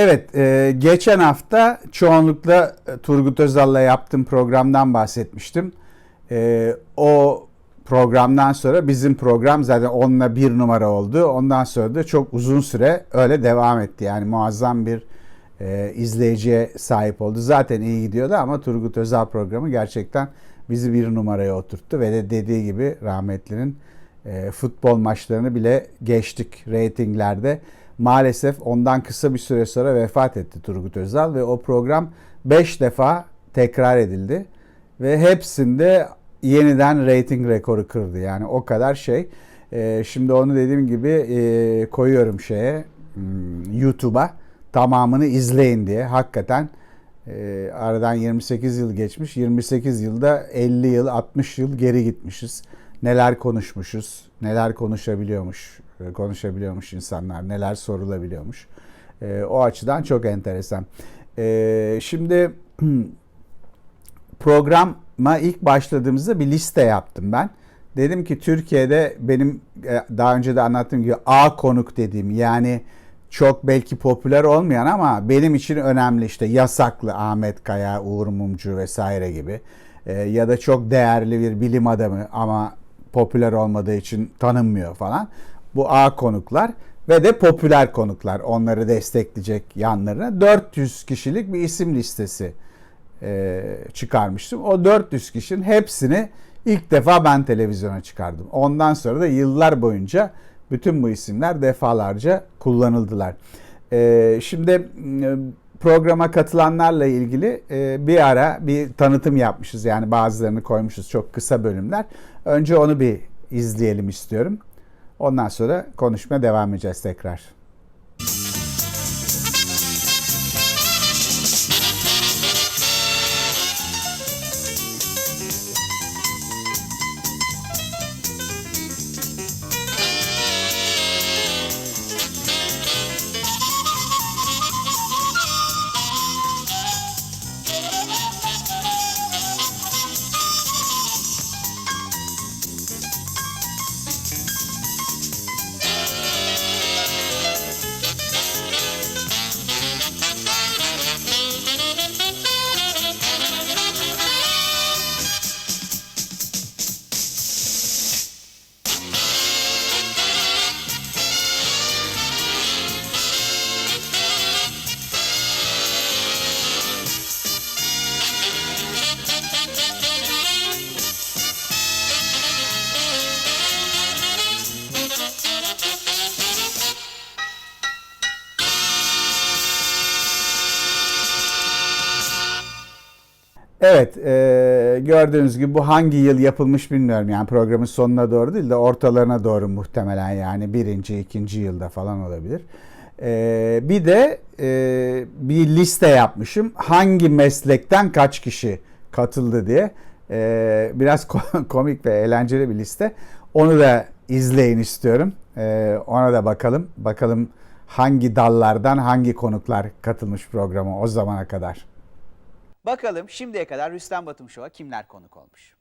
Evet, e, geçen hafta çoğunlukla e, Turgut Özal'la yaptığım programdan bahsetmiştim. E, o programdan sonra bizim program zaten onunla bir numara oldu. Ondan sonra da çok uzun süre öyle devam etti. Yani muazzam bir e, izleyiciye sahip oldu. Zaten iyi gidiyordu ama Turgut Özal programı gerçekten bizi bir numaraya oturttu. Ve de dediği gibi rahmetlinin e, futbol maçlarını bile geçtik reytinglerde. Maalesef ondan kısa bir süre sonra vefat etti Turgut Özal ve o program 5 defa tekrar edildi. Ve hepsinde yeniden reyting rekoru kırdı. Yani o kadar şey. E, şimdi onu dediğim gibi e, koyuyorum şeye hmm, YouTube'a tamamını izleyin diye. Hakikaten e, aradan 28 yıl geçmiş. 28 yılda 50 yıl 60 yıl geri gitmişiz. Neler konuşmuşuz, neler konuşabiliyormuş, e, konuşabiliyormuş insanlar, neler sorulabiliyormuş. E, o açıdan çok enteresan. E, şimdi programa ilk başladığımızda bir liste yaptım ben. Dedim ki Türkiye'de benim e, daha önce de anlattığım gibi A konuk dediğim yani çok belki popüler olmayan ama benim için önemli işte yasaklı Ahmet Kaya, Uğur Mumcu vesaire gibi e, ya da çok değerli bir bilim adamı ama popüler olmadığı için tanınmıyor falan. Bu A konuklar ve de popüler konuklar onları destekleyecek yanlarına 400 kişilik bir isim listesi e, çıkarmıştım. O 400 kişinin hepsini ilk defa ben televizyona çıkardım. Ondan sonra da yıllar boyunca bütün bu isimler defalarca kullanıldılar. E, şimdi e, programa katılanlarla ilgili e, bir ara bir tanıtım yapmışız. Yani bazılarını koymuşuz çok kısa bölümler. Önce onu bir izleyelim istiyorum. Ondan sonra konuşmaya devam edeceğiz tekrar. Evet, e, gördüğünüz gibi bu hangi yıl yapılmış bilmiyorum. Yani programın sonuna doğru değil de ortalarına doğru muhtemelen yani birinci, ikinci yılda falan olabilir. E, bir de e, bir liste yapmışım. Hangi meslekten kaç kişi katıldı diye. E, biraz komik ve eğlenceli bir liste. Onu da izleyin istiyorum. E, ona da bakalım. Bakalım hangi dallardan hangi konuklar katılmış programa o zamana kadar. Bakalım şimdiye kadar Rüstem Batım Show'a kimler konuk olmuş?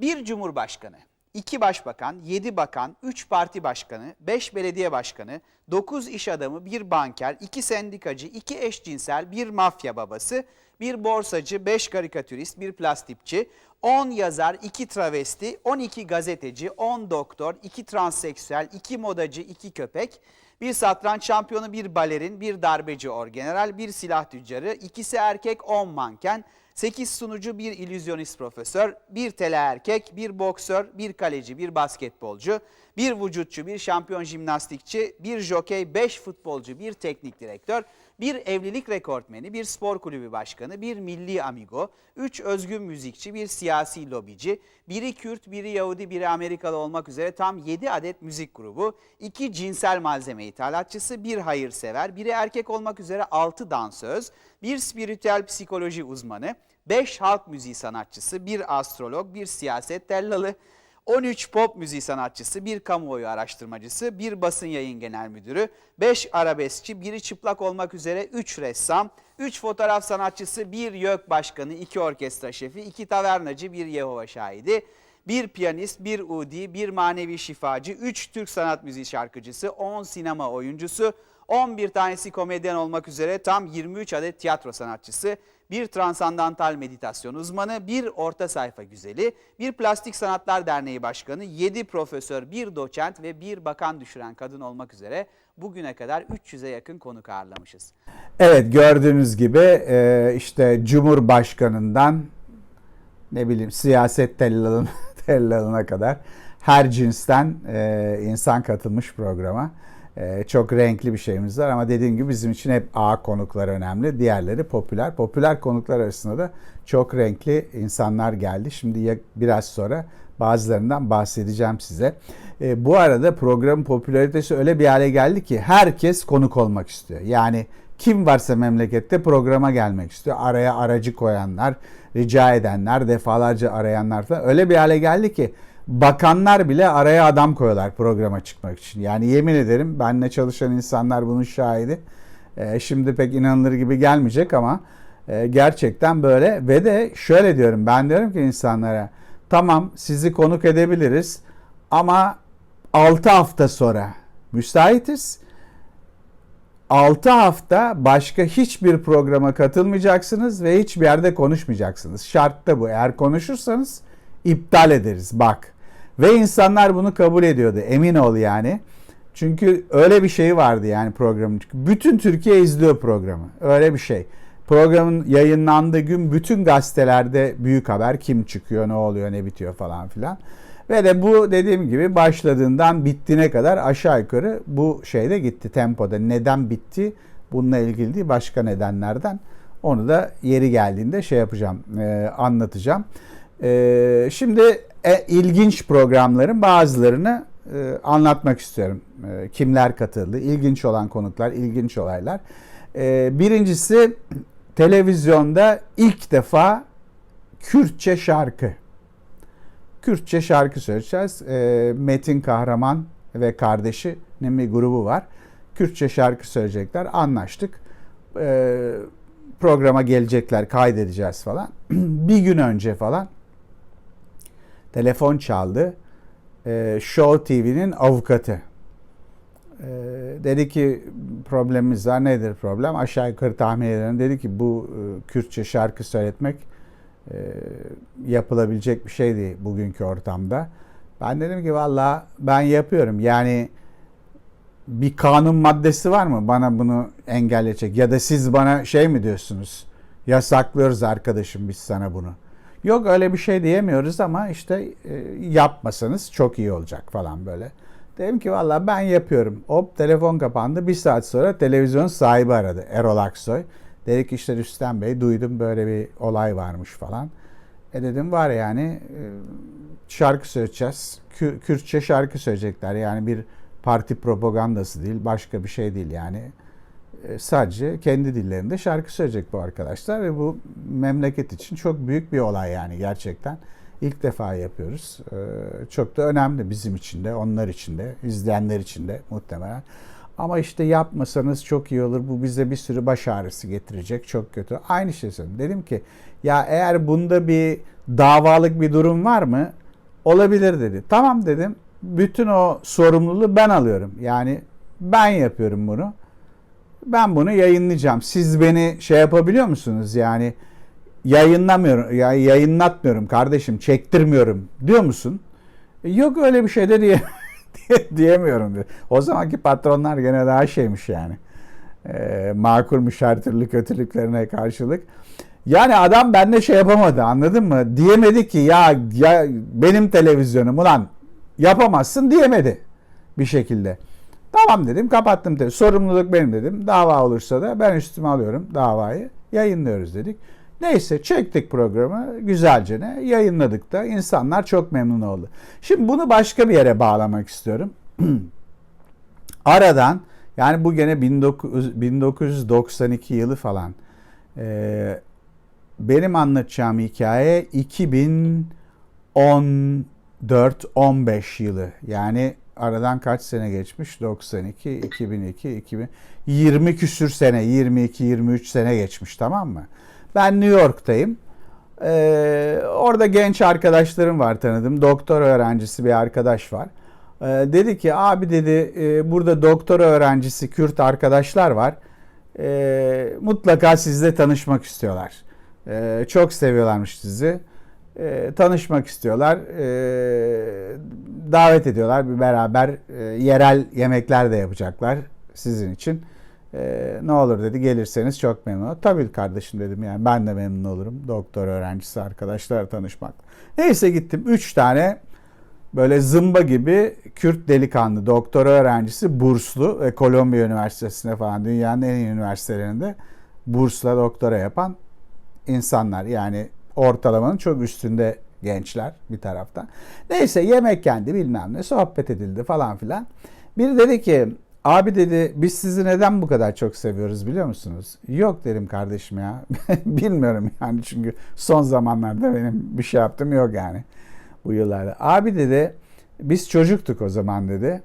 Bir Cumhurbaşkanı, iki Başbakan, yedi Bakan, üç Parti Başkanı, beş Belediye Başkanı, dokuz iş adamı, bir banker, iki sendikacı, iki eşcinsel, bir mafya babası, bir borsacı, beş karikatürist, bir plastikçi, 10 yazar, 2 travesti, 12 gazeteci, 10 doktor, 2 transseksüel, 2 modacı, 2 köpek, bir satranç şampiyonu, bir balerin, bir darbeci orgeneral, bir silah tüccarı, ikisi erkek, 10 manken, 8 sunucu, bir illüzyonist profesör, bir teleerkek, bir boksör, bir kaleci, bir basketbolcu, bir vücutçu, bir şampiyon jimnastikçi, bir jokey, 5 futbolcu, bir teknik direktör, bir evlilik rekortmeni, bir spor kulübü başkanı, bir milli amigo, üç özgün müzikçi, bir siyasi lobici, biri Kürt, biri Yahudi, biri Amerikalı olmak üzere tam 7 adet müzik grubu, iki cinsel malzeme ithalatçısı, bir hayırsever, biri erkek olmak üzere 6 dansöz, bir spiritüel psikoloji uzmanı, 5 halk müziği sanatçısı, bir astrolog, bir siyaset tellalı, 13 pop müziği sanatçısı, bir kamuoyu araştırmacısı, bir basın yayın genel müdürü, 5 arabeskçi, biri çıplak olmak üzere 3 ressam, 3 fotoğraf sanatçısı, bir YÖK başkanı, 2 orkestra şefi, 2 tavernacı, bir Yehova şahidi, bir piyanist, bir udi, bir manevi şifacı, 3 Türk sanat müziği şarkıcısı, 10 sinema oyuncusu, 11 tanesi komedyen olmak üzere tam 23 adet tiyatro sanatçısı, bir transandantal meditasyon uzmanı, bir orta sayfa güzeli, bir plastik sanatlar derneği başkanı, 7 profesör, bir doçent ve bir bakan düşüren kadın olmak üzere bugüne kadar 300'e yakın konuk ağırlamışız. Evet gördüğünüz gibi e, işte Cumhurbaşkanından ne bileyim siyaset tellalına, kadar her cinsten e, insan katılmış programa. E, çok renkli bir şeyimiz var ama dediğim gibi bizim için hep A konuklar önemli. Diğerleri popüler. Popüler konuklar arasında da çok renkli insanlar geldi. Şimdi ya, biraz sonra bazılarından bahsedeceğim size. E, bu arada programın popülaritesi öyle bir hale geldi ki herkes konuk olmak istiyor. Yani kim varsa memlekette programa gelmek istiyor. Araya aracı koyanlar, rica edenler, defalarca arayanlar falan öyle bir hale geldi ki bakanlar bile araya adam koyuyorlar programa çıkmak için. Yani yemin ederim benle çalışan insanlar bunun şahidi. Ee, şimdi pek inanılır gibi gelmeyecek ama e, gerçekten böyle ve de şöyle diyorum ben diyorum ki insanlara tamam sizi konuk edebiliriz ama 6 hafta sonra müsaitiz. 6 hafta başka hiçbir programa katılmayacaksınız ve hiçbir yerde konuşmayacaksınız. Şart da bu. Eğer konuşursanız iptal ederiz bak. Ve insanlar bunu kabul ediyordu. Emin ol yani. Çünkü öyle bir şey vardı yani programın. Bütün Türkiye izliyor programı. Öyle bir şey. Programın yayınlandığı gün bütün gazetelerde büyük haber kim çıkıyor, ne oluyor, ne bitiyor falan filan. Ve de bu dediğim gibi başladığından bittiğine kadar aşağı yukarı bu şeyde gitti tempoda. Neden bitti? Bununla ilgili değil başka nedenlerden. Onu da yeri geldiğinde şey yapacağım, e, anlatacağım. E, şimdi e, ilginç programların bazılarını e, anlatmak istiyorum. E, kimler katıldı, ilginç olan konuklar, ilginç olaylar. E, birincisi televizyonda ilk defa Kürtçe şarkı. Kürtçe şarkı söyleyeceğiz. E, Metin Kahraman ve kardeşinin bir grubu var. Kürtçe şarkı söyleyecekler. Anlaştık. E, programa gelecekler, kaydedeceğiz falan. bir gün önce falan telefon çaldı. E, Show TV'nin avukatı. E, dedi ki problemimiz var. Nedir problem? Aşağı yukarı tahmin edelim. Dedi ki bu e, Kürtçe şarkı söyletmek e, yapılabilecek bir şey değil bugünkü ortamda. Ben dedim ki valla ben yapıyorum. Yani bir kanun maddesi var mı bana bunu engelleyecek? Ya da siz bana şey mi diyorsunuz? Yasaklıyoruz arkadaşım biz sana bunu. Yok öyle bir şey diyemiyoruz ama işte e, yapmasanız çok iyi olacak falan böyle. Dedim ki valla ben yapıyorum. Hop telefon kapandı. Bir saat sonra televizyon sahibi aradı. Erol Aksoy. Dedi ki işte Rüstem Bey duydum böyle bir olay varmış falan. E dedim var yani e, şarkı söyleyeceğiz. Kür, Kürtçe şarkı söyleyecekler. Yani bir parti propagandası değil, başka bir şey değil yani. E, sadece kendi dillerinde şarkı söyleyecek bu arkadaşlar ve bu memleket için çok büyük bir olay yani gerçekten. İlk defa yapıyoruz. E, çok da önemli bizim için de, onlar için de, izleyenler için de muhtemelen. Ama işte yapmasanız çok iyi olur. Bu bize bir sürü baş ağrısı getirecek. Çok kötü. Aynı şey söyledim. Dedim ki ya eğer bunda bir davalık bir durum var mı? Olabilir dedi. Tamam dedim. Bütün o sorumluluğu ben alıyorum. Yani ben yapıyorum bunu. Ben bunu yayınlayacağım. Siz beni şey yapabiliyor musunuz? Yani yayınlamıyorum, ya yayınlatmıyorum kardeşim, çektirmiyorum diyor musun? Yok öyle bir şey de diye diyemiyorum diyor. O zamanki patronlar gene daha şeymiş yani. E, makulmuş her türlü kötülüklerine karşılık. Yani adam bende şey yapamadı anladın mı? Diyemedi ki ya, ya benim televizyonum ulan yapamazsın diyemedi bir şekilde. Tamam dedim kapattım dedi. Sorumluluk benim dedim. Dava olursa da ben üstüme alıyorum davayı. Yayınlıyoruz dedik. Neyse çektik programı güzelce ne yayınladık da insanlar çok memnun oldu. Şimdi bunu başka bir yere bağlamak istiyorum. Aradan yani bu gene 19, 1992 yılı falan. Ee, benim anlatacağım hikaye 2014-15 yılı. Yani aradan kaç sene geçmiş? 92, 2002, 2000, 20 küsür sene, 22-23 sene geçmiş tamam mı? Ben New York'tayım. Ee, orada genç arkadaşlarım var tanıdım. Doktor öğrencisi bir arkadaş var. Ee, dedi ki abi dedi e, burada doktora öğrencisi Kürt arkadaşlar var. Ee, mutlaka sizle tanışmak istiyorlar. Ee, çok seviyorlarmış sizi. Ee, tanışmak istiyorlar. Ee, davet ediyorlar. Bir beraber e, yerel yemekler de yapacaklar sizin için. Ee, ne olur dedi gelirseniz çok memnun olurum. Tabii kardeşim dedim yani ben de memnun olurum. Doktor öğrencisi arkadaşlar tanışmak. Neyse gittim. Üç tane böyle zımba gibi Kürt delikanlı doktora öğrencisi burslu ve Kolombiya Üniversitesi'nde falan dünyanın en iyi üniversitelerinde bursla doktora yapan insanlar. Yani ortalamanın çok üstünde gençler bir taraftan. Neyse yemek yendi bilmem ne sohbet edildi falan filan. Biri dedi ki abi dedi biz sizi neden bu kadar çok seviyoruz biliyor musunuz? Yok dedim kardeşim ya. Bilmiyorum yani çünkü son zamanlarda benim bir şey yaptım yok yani bu yıllarda. Abi dedi biz çocuktuk o zaman dedi.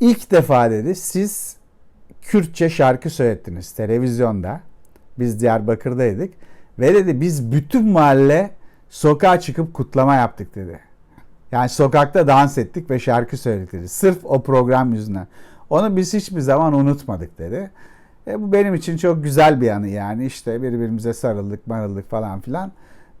İlk defa dedi siz Kürtçe şarkı söylettiniz televizyonda. Biz Diyarbakır'daydık. Ve dedi biz bütün mahalle sokağa çıkıp kutlama yaptık dedi. Yani sokakta dans ettik ve şarkı söyledik dedi. Sırf o program yüzünden. Onu biz hiçbir zaman unutmadık dedi. E, bu benim için çok güzel bir anı yani. İşte birbirimize sarıldık, marıldık falan filan.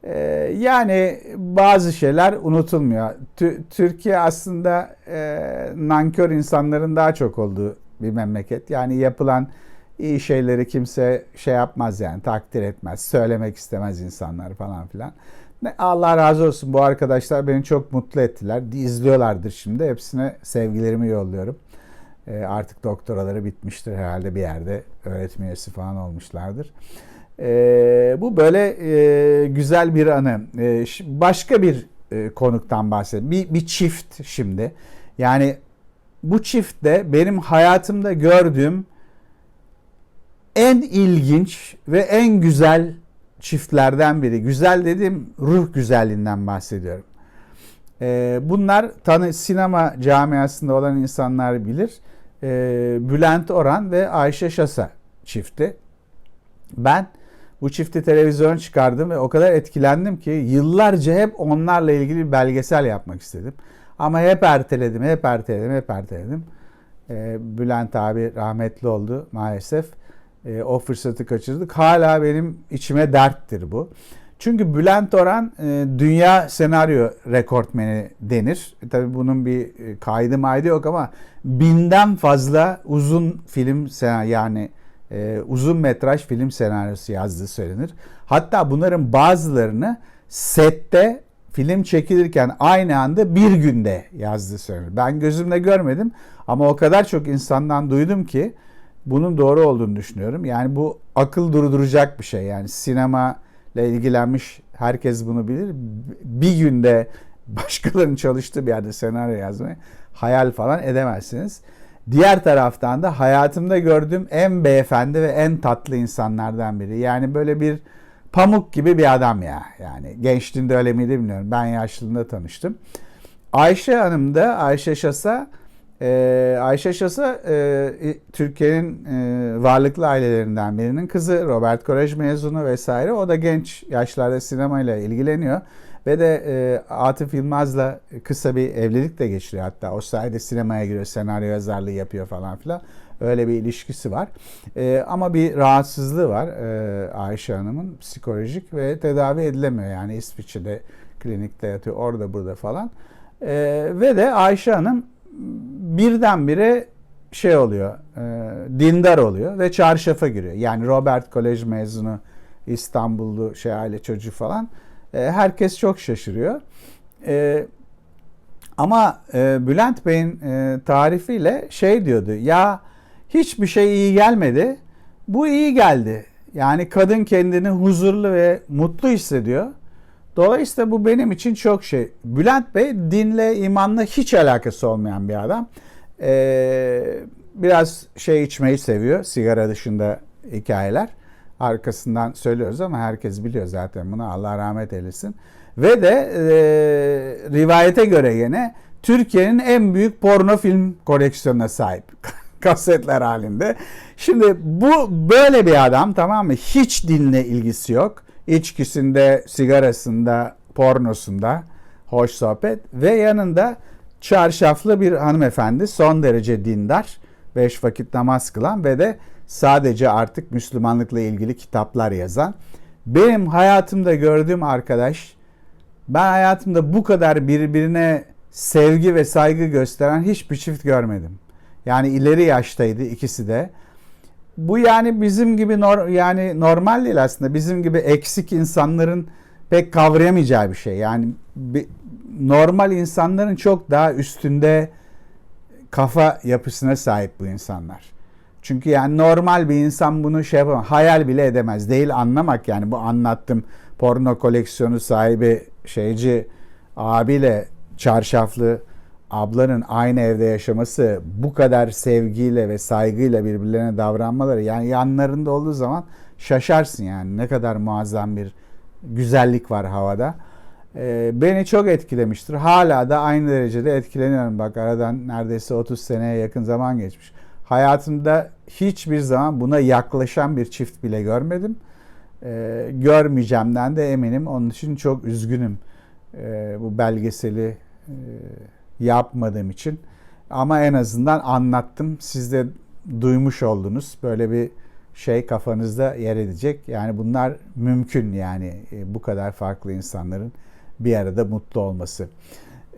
E, yani bazı şeyler unutulmuyor. Tü- Türkiye aslında e, nankör insanların daha çok olduğu bir memleket. Yani yapılan iyi şeyleri kimse şey yapmaz yani takdir etmez. Söylemek istemez insanlar falan filan. Ne, Allah razı olsun bu arkadaşlar beni çok mutlu ettiler. İzliyorlardır şimdi. Hepsine sevgilerimi yolluyorum. E, artık doktoraları bitmiştir herhalde bir yerde öğretim üyesi falan olmuşlardır. E, bu böyle e, güzel bir anı. E, başka bir e, konuktan bahsedelim. Bir, bir çift şimdi. Yani bu çift de benim hayatımda gördüğüm en ilginç ve en güzel çiftlerden biri. Güzel dediğim ruh güzelliğinden bahsediyorum. Ee, bunlar tanı sinema camiasında olan insanlar bilir. Ee, Bülent Oran ve Ayşe Şasa çifti. Ben bu çifti televizyon çıkardım ve o kadar etkilendim ki yıllarca hep onlarla ilgili bir belgesel yapmak istedim. Ama hep erteledim, hep erteledim, hep erteledim. Ee, Bülent abi rahmetli oldu maalesef. Ee, o fırsatı kaçırdık. Hala benim içime derttir bu. Çünkü Bülent Oran e, dünya senaryo rekortmeni denir. E, tabii bunun bir e, kaydı maydı yok ama binden fazla uzun film sen- yani e, uzun metraj film senaryosu yazdığı söylenir. Hatta bunların bazılarını sette film çekilirken aynı anda bir günde yazdığı söylenir. Ben gözümle görmedim ama o kadar çok insandan duydum ki bunun doğru olduğunu düşünüyorum. Yani bu akıl durduracak bir şey. Yani sinema ile ilgilenmiş herkes bunu bilir. Bir günde başkalarının çalıştığı bir yerde senaryo yazmayı hayal falan edemezsiniz. Diğer taraftan da hayatımda gördüğüm en beyefendi ve en tatlı insanlardan biri. Yani böyle bir pamuk gibi bir adam ya. Yani gençliğinde öyle miydi bilmiyorum. Ben yaşlılığında tanıştım. Ayşe Hanım da Ayşe Şasa ee, Ayşe Şasa e, Türkiye'nin e, varlıklı ailelerinden birinin kızı. Robert Kolej mezunu vesaire. O da genç yaşlarda sinemayla ilgileniyor. Ve de e, Atıf Yılmaz'la kısa bir evlilik de geçiriyor hatta. O sayede sinemaya giriyor, senaryo yazarlığı yapıyor falan filan. Öyle bir ilişkisi var. E, ama bir rahatsızlığı var e, Ayşe Hanım'ın psikolojik ve tedavi edilemiyor. Yani İsviçre'de klinikte yatıyor orada burada falan. E, ve de Ayşe Hanım birdenbire şey oluyor, e, dindar oluyor ve çarşafa giriyor. Yani Robert Kolej mezunu, İstanbullu şey aile çocuğu falan. E, herkes çok şaşırıyor. E, ama e, Bülent Bey'in e, tarifiyle şey diyordu, ya hiçbir şey iyi gelmedi, bu iyi geldi. Yani kadın kendini huzurlu ve mutlu hissediyor. Dolayısıyla bu benim için çok şey. Bülent Bey dinle, imanla hiç alakası olmayan bir adam. Ee, biraz şey içmeyi seviyor. Sigara dışında hikayeler. Arkasından söylüyoruz ama herkes biliyor zaten bunu. Allah rahmet eylesin. Ve de e, rivayete göre yine Türkiye'nin en büyük porno film koleksiyonuna sahip. Kasetler halinde. Şimdi bu böyle bir adam tamam mı? Hiç dinle ilgisi yok içkisinde, sigarasında, pornosunda hoş sohbet ve yanında çarşaflı bir hanımefendi son derece dindar, beş vakit namaz kılan ve de sadece artık Müslümanlıkla ilgili kitaplar yazan. Benim hayatımda gördüğüm arkadaş ben hayatımda bu kadar birbirine sevgi ve saygı gösteren hiçbir çift görmedim. Yani ileri yaştaydı ikisi de. Bu yani bizim gibi nor- yani normal değil aslında. Bizim gibi eksik insanların pek kavrayamayacağı bir şey. Yani bir- normal insanların çok daha üstünde kafa yapısına sahip bu insanlar. Çünkü yani normal bir insan bunu şey yapamaz. Hayal bile edemez. Değil anlamak yani bu anlattım porno koleksiyonu sahibi şeyci abiyle çarşaflı ablanın aynı evde yaşaması bu kadar sevgiyle ve saygıyla birbirlerine davranmaları yani yanlarında olduğu zaman şaşarsın yani ne kadar muazzam bir güzellik var havada. Ee, beni çok etkilemiştir. Hala da aynı derecede etkileniyorum. Bak aradan neredeyse 30 seneye yakın zaman geçmiş. Hayatımda hiçbir zaman buna yaklaşan bir çift bile görmedim. Ee, görmeyeceğimden de eminim. Onun için çok üzgünüm ee, bu belgeseli e, yapmadığım için. Ama en azından anlattım. Siz de duymuş oldunuz. Böyle bir şey kafanızda yer edecek. Yani bunlar mümkün yani e, bu kadar farklı insanların bir arada mutlu olması.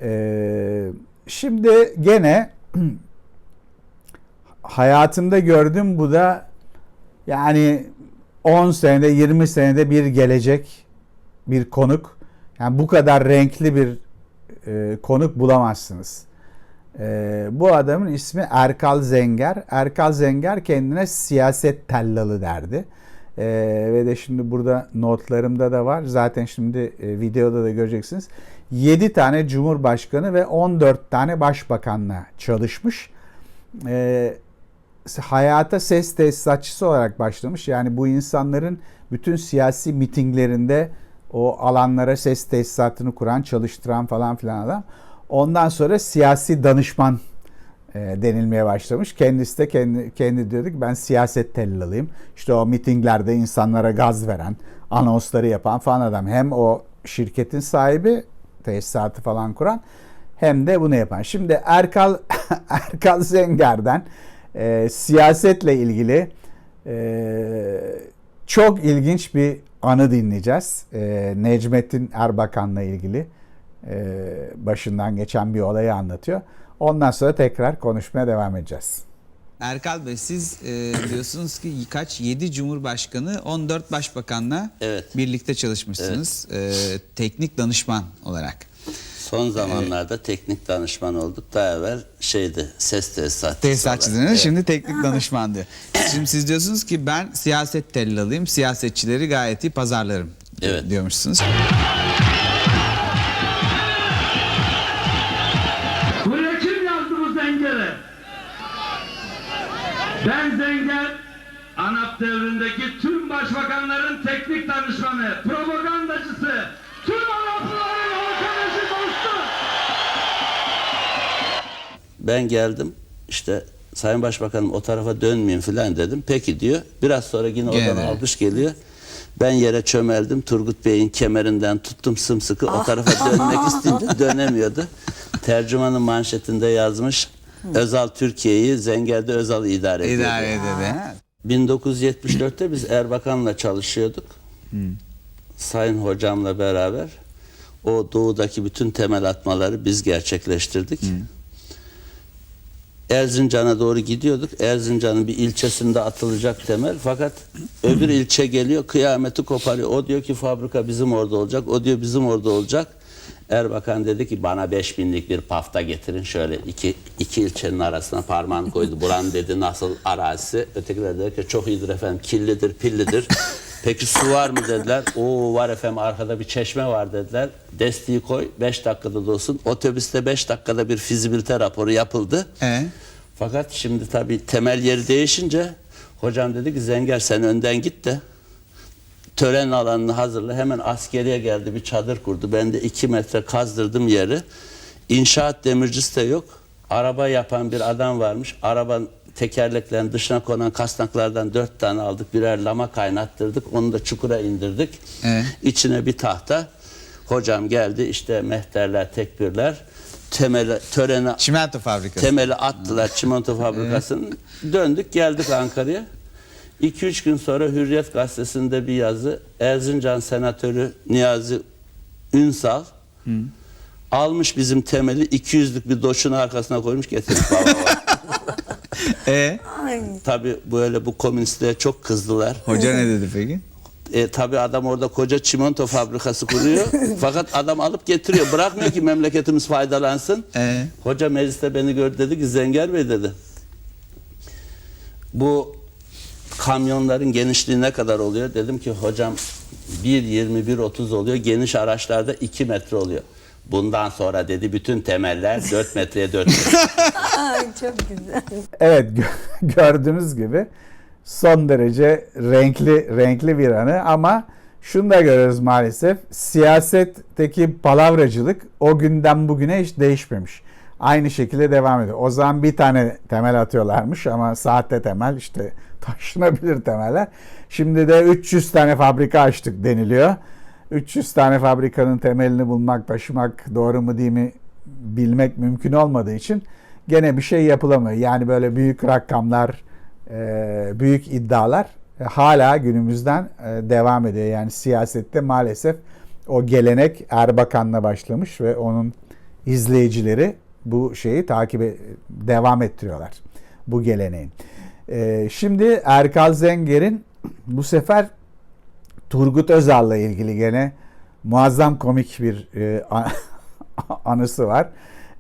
Ee, şimdi gene hayatımda gördüm bu da yani 10 senede 20 senede bir gelecek bir konuk. Yani bu kadar renkli bir e, konuk bulamazsınız. E, bu adamın ismi Erkal Zenger. Erkal Zenger kendine siyaset tellalı derdi. E, ve de şimdi burada notlarımda da var. Zaten şimdi e, videoda da göreceksiniz. 7 tane cumhurbaşkanı ve 14 tane başbakanla çalışmış. E, hayata ses tesisatçısı olarak başlamış. Yani bu insanların bütün siyasi mitinglerinde o alanlara ses tesisatını kuran, çalıştıran falan filan adam. Ondan sonra siyasi danışman e, denilmeye başlamış. Kendisi de kendi, kendi diyordu ki ben siyaset tellalıyım. İşte o mitinglerde insanlara gaz veren, anonsları yapan falan adam. Hem o şirketin sahibi, tesisatı falan kuran hem de bunu yapan. Şimdi Erkal Erkal Zenger'den e, siyasetle ilgili e, çok ilginç bir anı dinleyeceğiz. E, Necmettin Erbakan'la ilgili e, başından geçen bir olayı anlatıyor. Ondan sonra tekrar konuşmaya devam edeceğiz. Erkal Bey siz e, diyorsunuz ki kaç 7 Cumhurbaşkanı 14 Başbakanla Evet. birlikte çalışmışsınız e, teknik danışman olarak. Son zamanlarda teknik danışman olduk. Daha evvel şeydi ses tesisatçısı. Tesisatçılarınız olarak. şimdi teknik danışman diyor. Şimdi siz diyorsunuz ki ben siyaset tellalıyım, siyasetçileri gayet iyi pazarlarım Evet. diyormuşsunuz. Ben geldim işte Sayın Başbakanım o tarafa dönmeyin filan dedim. Peki diyor. Biraz sonra yine Gene oradan de. alkış geliyor. Ben yere çömeldim. Turgut Bey'in kemerinden tuttum sımsıkı. O tarafa dönmek isteyince dönemiyordu. Tercümanın manşetinde yazmış. Özal Türkiye'yi Zenger'de Özal idare ediyor. İdare ededi. 1974'te biz Erbakan'la çalışıyorduk. Sayın hocamla beraber o doğudaki bütün temel atmaları biz gerçekleştirdik. Erzincan'a doğru gidiyorduk. Erzincan'ın bir ilçesinde atılacak temel. Fakat öbür ilçe geliyor kıyameti koparıyor. O diyor ki fabrika bizim orada olacak. O diyor bizim orada olacak. Erbakan dedi ki bana 5000'lik bir pafta getirin. Şöyle iki, iki ilçenin arasına parmağını koydu. Buran dedi nasıl arazisi. Ötekiler dedi ki çok iyidir efendim. Killidir, pillidir. Peki su var mı dediler. Oo var efendim arkada bir çeşme var dediler. Desteği koy 5 dakikada dolsun. Otobüste 5 dakikada bir fizibilite raporu yapıldı. E? Fakat şimdi tabii temel yeri değişince hocam dedi ki Zenger sen önden git de tören alanını hazırla. Hemen askeriye geldi bir çadır kurdu. Ben de iki metre kazdırdım yeri. İnşaat demircisi de yok. Araba yapan bir adam varmış. Arabanın tekerleklerin dışına konan kasnaklardan dört tane aldık. Birer lama kaynattırdık. Onu da çukura indirdik. Evet. İçine bir tahta. Hocam geldi işte mehterler, tekbirler. temeli, töreni Çimento fabrikası. temeli attılar çimento fabrikasının. Döndük geldik Ankara'ya. 2-3 gün sonra Hürriyet gazetesinde bir yazı. Erzincan senatörü Niyazi Ünsal almış bizim temeli 200'lük bir doşun arkasına koymuş getirmiş baba. E, Tabii böyle bu komünistliğe çok kızdılar. hoca ne dedi peki? E, tabii adam orada koca çimento fabrikası kuruyor. Fakat adam alıp getiriyor. Bırakmıyor ki memleketimiz faydalansın. Ee? Hoca mecliste beni gördü dedi ki Zenger Bey dedi. Bu kamyonların genişliği ne kadar oluyor? Dedim ki hocam 1.20 1.30 oluyor. Geniş araçlarda 2 metre oluyor. Bundan sonra dedi bütün temeller 4 metreye 4 metre. Ay çok güzel. Evet gö- gördüğünüz gibi son derece renkli renkli bir anı ama şunu da görüyoruz maalesef siyasetteki palavracılık o günden bugüne hiç değişmemiş. Aynı şekilde devam ediyor. O zaman bir tane temel atıyorlarmış ama sahte temel işte taşınabilir temeller. Şimdi de 300 tane fabrika açtık deniliyor. 300 tane fabrikanın temelini bulmak, taşımak doğru mu değil mi bilmek mümkün olmadığı için gene bir şey yapılamıyor. Yani böyle büyük rakamlar, e, büyük iddialar e, hala günümüzden e, devam ediyor. Yani siyasette maalesef o gelenek Erbakan'la başlamış ve onun izleyicileri bu şeyi takip devam ettiriyorlar. Bu geleneğin. Şimdi Erkal Zenger'in bu sefer Turgut Özal'la ilgili gene muazzam komik bir e, anısı var.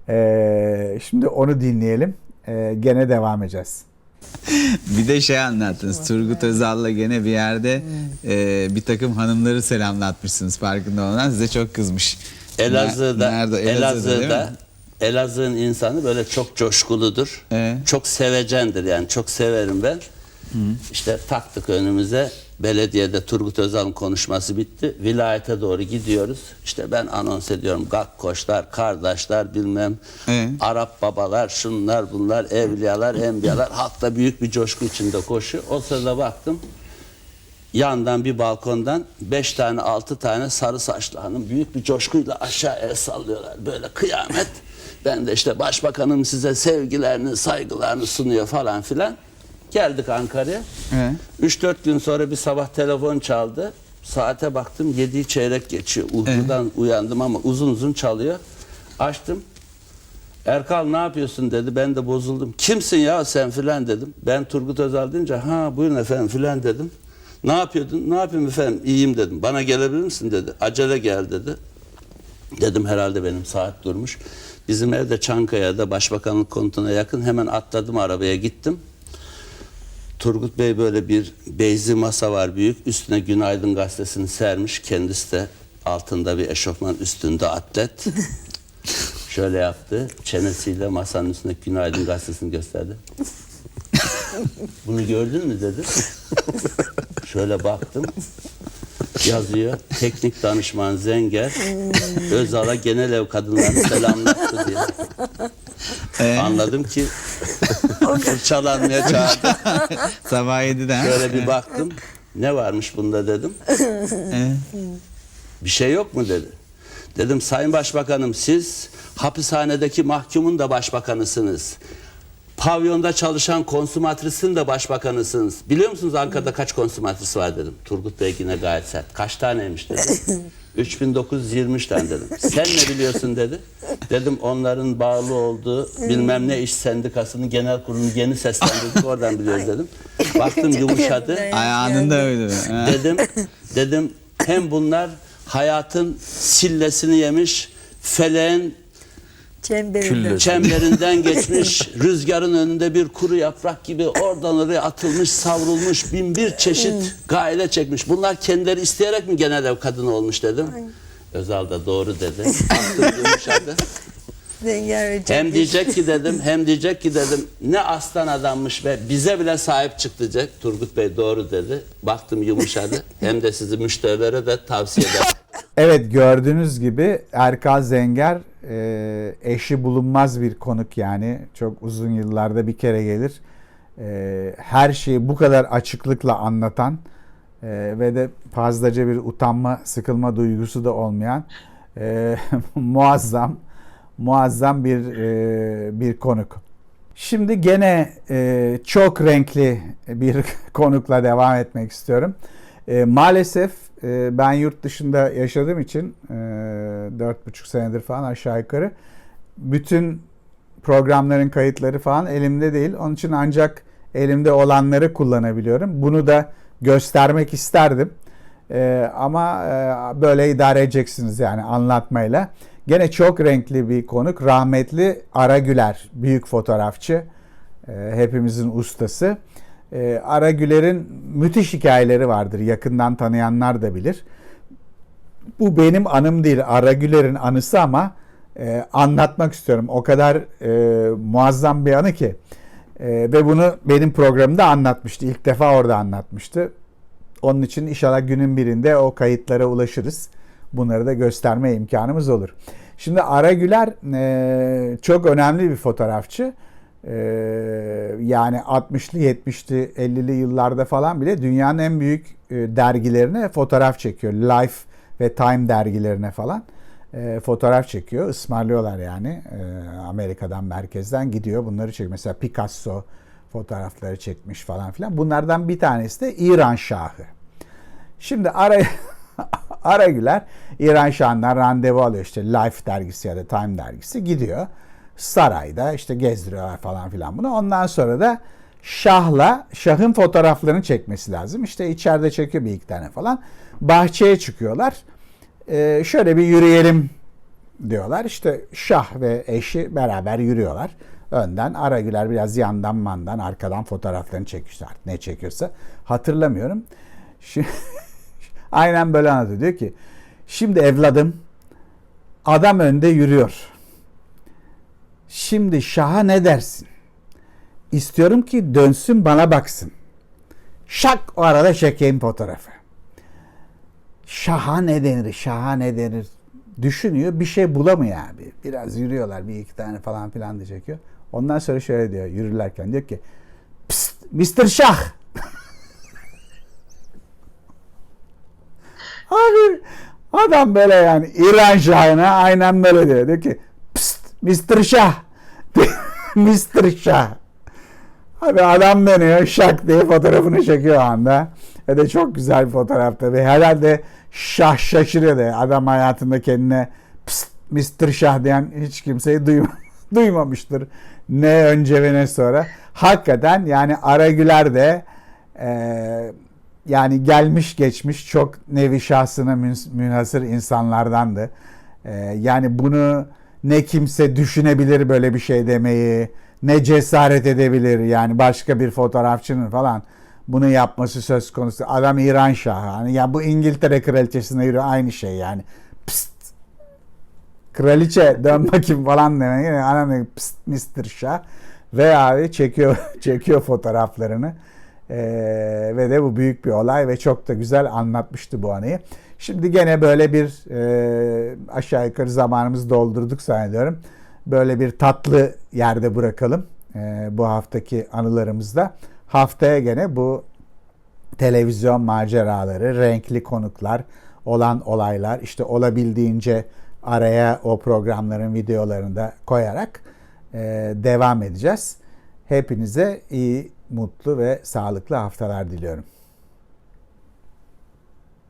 E, şimdi onu dinleyelim. E, gene devam edeceğiz. Bir de şey anlattınız. Turgut Özal'la gene bir yerde e, bir takım hanımları selamlatmışsınız farkında olan. Size çok kızmış. Elazığ'da, Nerede? Elazığ'da, Elazığ'da? Elazığ'ın insanı böyle çok coşkuludur. Ee? Çok sevecendir yani çok severim ben. İşte taktık önümüze belediyede Turgut Özal'ın konuşması bitti. Vilayete doğru gidiyoruz. İşte ben anons ediyorum. Gakkoşlar, kardeşler bilmem Ee? Arap babalar, şunlar bunlar, evliyalar, enbiyalar. Halk da büyük bir coşku içinde koşuyor. O sırada baktım yandan bir balkondan beş tane altı tane sarı saçlı hanım büyük bir coşkuyla aşağı el sallıyorlar. Böyle kıyamet. Ben de işte başbakanım size sevgilerini, saygılarını sunuyor falan filan. Geldik Ankara'ya. He. 3-4 gün sonra bir sabah telefon çaldı. Saate baktım 7 çeyrek geçiyor. Uykudan uyandım ama uzun uzun çalıyor. Açtım. Erkal ne yapıyorsun dedi. Ben de bozuldum. Kimsin ya sen filan dedim. Ben Turgut Özal deyince ha buyurun efendim filan dedim. Ne yapıyordun? Ne yapayım efendim? İyiyim dedim. Bana gelebilir misin dedi. Acele gel dedi. Dedim herhalde benim saat durmuş. Bizim evde Çankaya'da başbakanlık konutuna yakın hemen atladım arabaya gittim. Turgut Bey böyle bir beyzi masa var büyük. Üstüne Günaydın gazetesini sermiş. Kendisi de altında bir eşofman üstünde atlet. Şöyle yaptı. Çenesiyle masanın üstüne Günaydın gazetesini gösterdi. Bunu gördün mü dedi. Şöyle baktım. Yazıyor. Teknik danışman Zenger Özal'a genel ev kadınlarını selamlattı diye. Ee? Anladım ki fırçalanmaya çağırdı. Sabah 7'den. Şöyle bir baktım. Ne varmış bunda dedim. Bir şey yok mu dedi. Dedim Sayın Başbakanım siz hapishanedeki mahkumun da başbakanısınız. Pavyonda çalışan konsumatrisin de başbakanısınız. Biliyor musunuz Ankara'da kaç konsumatris var dedim. Turgut Bey yine gayet sert. Kaç taneymiş dedi. 3923 tane dedim. Sen ne biliyorsun dedi. Dedim onların bağlı olduğu bilmem ne iş sendikasının genel kurulunu yeni seslendirdik oradan biliyoruz dedim. Baktım yumuşadı. Ay anında öyle. Dedim dedim hem bunlar hayatın sillesini yemiş, feleğin Çemberinde. çemberinden geçmiş, rüzgarın önünde bir kuru yaprak gibi oradan oraya atılmış, savrulmuş, bin bir çeşit gaile çekmiş. Bunlar kendileri isteyerek mi genel ev kadını olmuş dedim. Özal da doğru dedi. Baktım yumuşadı. Ve Hem diyecek ki dedim, hem diyecek ki dedim ne aslan adammış be bize bile sahip çıktı diyecek. Turgut Bey doğru dedi. Baktım yumuşadı. Hem de sizi müşterilere de tavsiye ederim. Evet gördüğünüz gibi Erkal Zenger e, eşi bulunmaz bir konuk yani. Çok uzun yıllarda bir kere gelir. E, her şeyi bu kadar açıklıkla anlatan e, ve de fazlaca bir utanma, sıkılma duygusu da olmayan e, muazzam muazzam bir e, bir konuk. Şimdi gene e, çok renkli bir konukla devam etmek istiyorum. E, maalesef e, ben yurt dışında yaşadığım için e, dört buçuk senedir falan aşağı yukarı bütün programların kayıtları falan elimde değil. Onun için ancak elimde olanları kullanabiliyorum. Bunu da göstermek isterdim. E, ama e, böyle idare edeceksiniz yani anlatmayla. Gene çok renkli bir konuk. Rahmetli Ara Güler, büyük fotoğrafçı. E, hepimizin ustası. E, Ara Güler'in müthiş hikayeleri vardır. Yakından tanıyanlar da bilir. Bu benim anım değil. Ara Güler'in anısı ama e, anlatmak istiyorum. O kadar e, muazzam bir anı ki. E, ve bunu benim programımda anlatmıştı. İlk defa orada anlatmıştı. Onun için inşallah günün birinde o kayıtlara ulaşırız. Bunları da gösterme imkanımız olur. Şimdi Ara Güler e, çok önemli bir fotoğrafçı. E, yani 60'lı, 70'li, 50'li yıllarda falan bile dünyanın en büyük e, dergilerine fotoğraf çekiyor. Life ve Time dergilerine falan e, fotoğraf çekiyor. Ismarlıyorlar yani. E, Amerika'dan, merkezden gidiyor. Bunları çekiyor. Mesela Picasso fotoğrafları çekmiş falan filan. Bunlardan bir tanesi de İran Şahı. Şimdi Ara, Ara Güler İran Şahı'ndan randevu alıyor işte Life dergisi ya da Time dergisi gidiyor. Sarayda işte gezdiriyorlar falan filan bunu. Ondan sonra da Şah'la Şah'ın fotoğraflarını çekmesi lazım. İşte içeride çekiyor bir iki tane falan. Bahçeye çıkıyorlar. Ee, şöyle bir yürüyelim diyorlar. İşte Şah ve eşi beraber yürüyorlar. Önden Aragüler biraz yandan mandan arkadan fotoğraflarını çekmişler. Ne çekiyorsa hatırlamıyorum. Şimdi, aynen böyle anlatıyor. Diyor ki şimdi evladım adam önde yürüyor. Şimdi Şah'a ne dersin? İstiyorum ki dönsün bana baksın. Şak o arada çekeyim fotoğrafı. Şaha ne denir, şaha ne denir düşünüyor. Bir şey bulamıyor abi. Biraz yürüyorlar bir iki tane falan filan da çekiyor. Ondan sonra şöyle diyor yürürlerken diyor ki Psst Mr. Şah. Abi adam böyle yani İran Şah'ına aynen böyle diyor. Diyor ki Mr. Şah. Mr. Şah. Abi adam dönüyor şak diye fotoğrafını çekiyor anda. Ve de çok güzel bir fotoğraf tabii. Herhalde şah şaşırıyor da adam hayatında kendine Psst, Mr. Şah diyen hiç kimseyi duyma, duymamıştır. Ne önce ve ne sonra. Hakikaten yani Aragüler de e, yani gelmiş geçmiş çok nevi şahsına mün- münhasır insanlardandı. E, yani bunu ne kimse düşünebilir böyle bir şey demeyi, ne cesaret edebilir yani başka bir fotoğrafçının falan bunu yapması söz konusu. Adam İran Şahı. Hani ya bu İngiltere kraliçesine yürü aynı şey yani. Psst. Kraliçe dön bakayım falan demek. Yani adam psst Mr. Şah. Ve abi çekiyor çekiyor fotoğraflarını. Ee, ve de bu büyük bir olay ve çok da güzel anlatmıştı bu anıyı. Şimdi gene böyle bir e, aşağı yukarı zamanımızı doldurduk zannediyorum. Böyle bir tatlı yerde bırakalım e, bu haftaki anılarımızda. Haftaya gene bu televizyon maceraları, renkli konuklar, olan olaylar işte olabildiğince araya o programların videolarını da koyarak e, devam edeceğiz. Hepinize iyi, mutlu ve sağlıklı haftalar diliyorum.